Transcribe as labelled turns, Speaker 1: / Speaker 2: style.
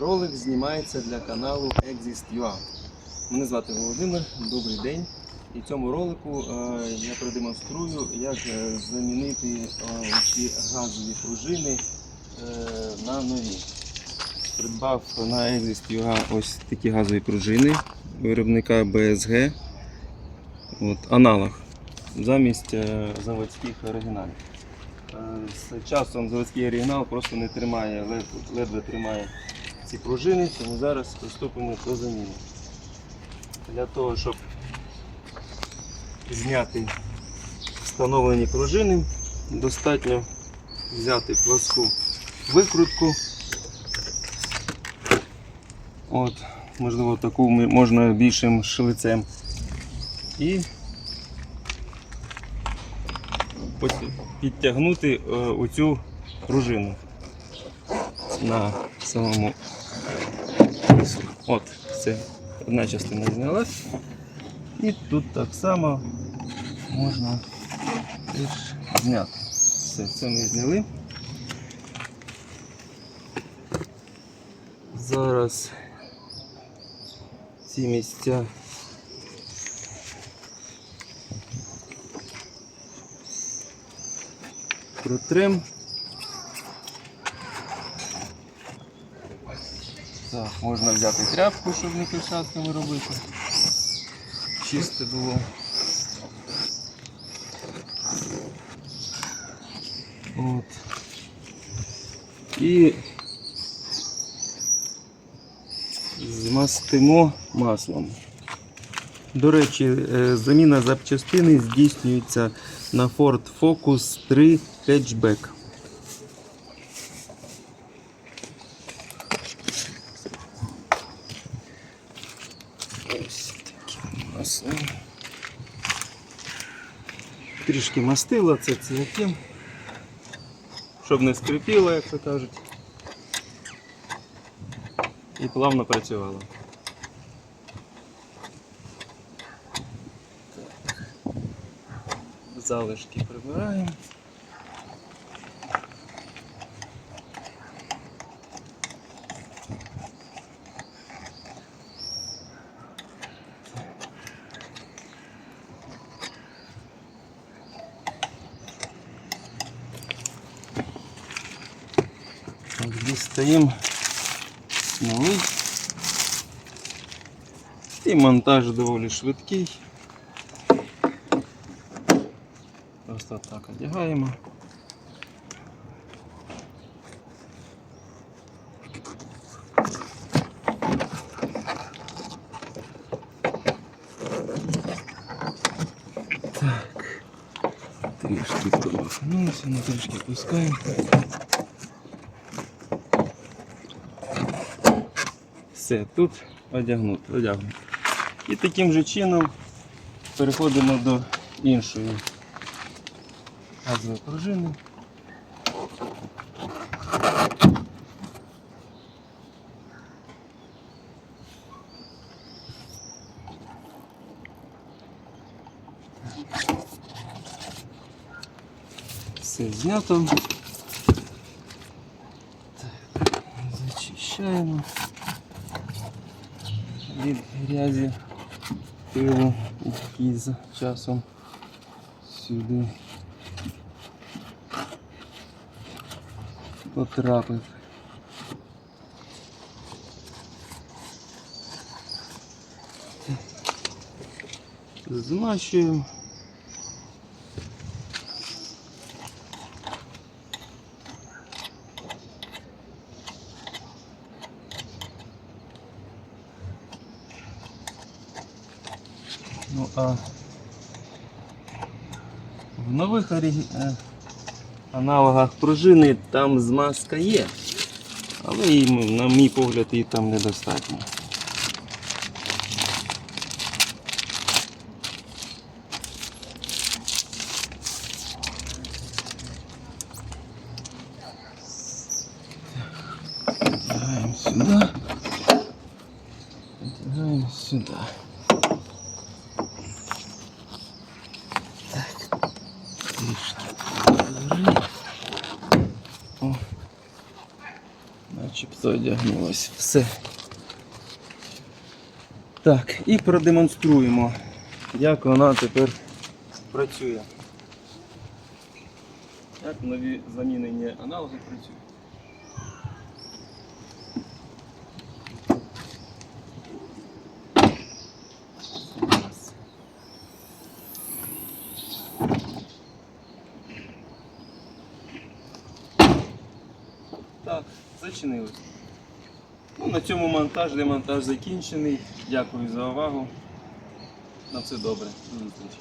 Speaker 1: Ролик знімається для каналу Exist.ua. Мене звати Володимир, добрий день. І в цьому ролику е, я продемонструю, як е, замінити е, ці газові пружини на нові. Придбав на Exist.ua ось такі газові пружини виробника BSG. От, аналог замість заводських оригіналів. З часом заводський оригінал просто не тримає, лед- ледве тримає ці пружини, тому зараз приступимо до заміни. Для того, щоб зняти встановлені пружини, достатньо взяти пласку викрутку. От, можливо, таку можна більшим шлицем. І підтягнути е, оцю пружину на самому. От, це одна частина знялась. І тут так само можна теж зняти. Все, це ми зняли. Зараз ці місця протрем. Так, можна взяти тряпку, щоб не печатками робити. Чисте було. От. І змастимо маслом. До речі, е, заміна запчастини здійснюється на Ford Focus 3 Hatchback. Трішки мастила, це цинким, щоб не скрипіло, як то кажуть. І плавно працювало. залишки прибираємо. Дістаємо новий. І монтаж доволі швидкий. Просто так одягаємо. Так. Трішки промахнулися, ну трішки пускаємо. Все, тут одягнуто, одягнуто. І таким же чином переходимо до іншої газової пружини. Все знято. Так, зачищаємо від грязі пилу, який з часом сюди потрапив. Змащуємо. Ну а в нових е, аналогах пружини там змазка є, але їм, на мій погляд, її там недостатньо. Одягаємо сюди. Одягаємо сюди. Трішки. О, наче начебто одягнулось. Все. Так, і продемонструємо, як вона тепер працює. Як нові замінені аналоги працюють. Так, зачинилось. Ну, на цьому монтаж, демонтаж закінчений. Дякую за увагу. На все добре. До зустрічі.